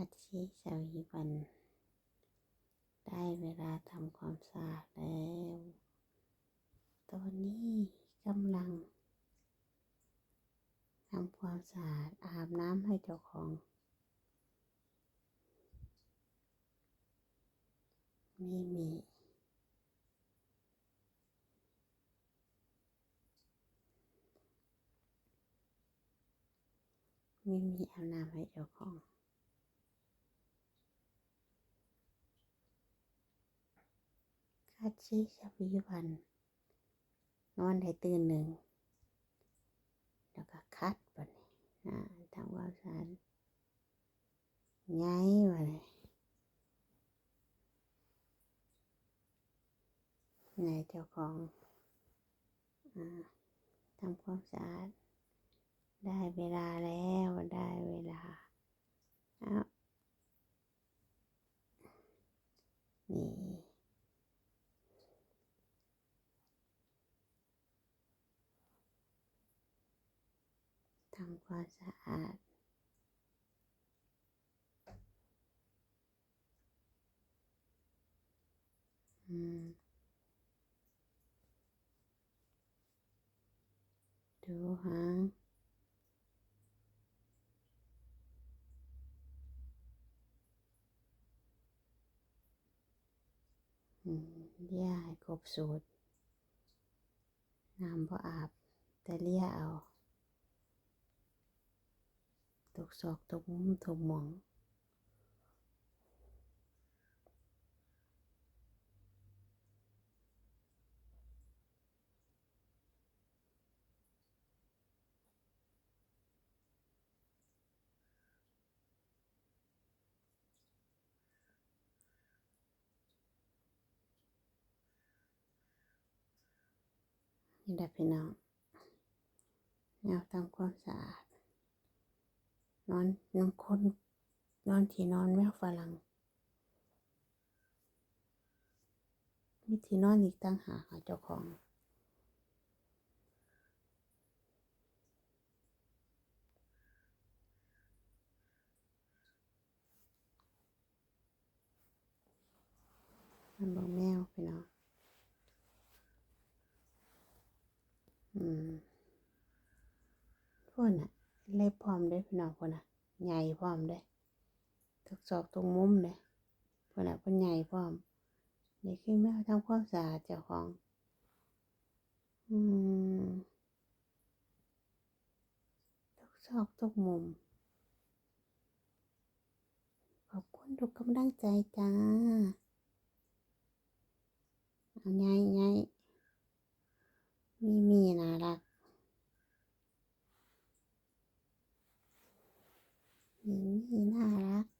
คัดชีสวีวัน ได้เวลาทำความสะอาดแล้ว ตอนนี้กำลังทำความสะอาดอาบน้ำให้เจ้าของมีมีมีมีอาบน้ำให้เจ้าของ คัดชีชวีวัน นอนได้ตื่นหนึ่ง แล้วก็คัดบัดนี้อ่าทำความสะอาดไงบัดนี้ไงเจ้าของอทำความสะอาด ได้เวลาแล้วได้เวลาเอานี่ ทำความสะอาดอืมดูหางอืมเลี้ยให้ครบสูตรน้ำบ่อาบ แต่เลี้ยเอา ตกซอกตกมุมตกหมองนี่แหละพี่น้องแนวทำความสะอาด นอนนอนคนนอนที่นอนแมวฝรั่งมีที่นอนอีกตั้งหากค่ะเจ้าของมันบอกแมวพี่น้องอืมพวกน่ะ เล็บพร้อมเด้พี่น้องพวกน่ะใหญ่พร้อมเด้อทุกซอกทุกมุมเด้อพวกน่ะเพิ่นใหญ่พร้อมนี่คือแมวทำความสะอาดเจ้าของ อืมทุกซอกทุกมุม ขอบคุณทุกกำลังใจจ้าเอาไงไง น่ารัก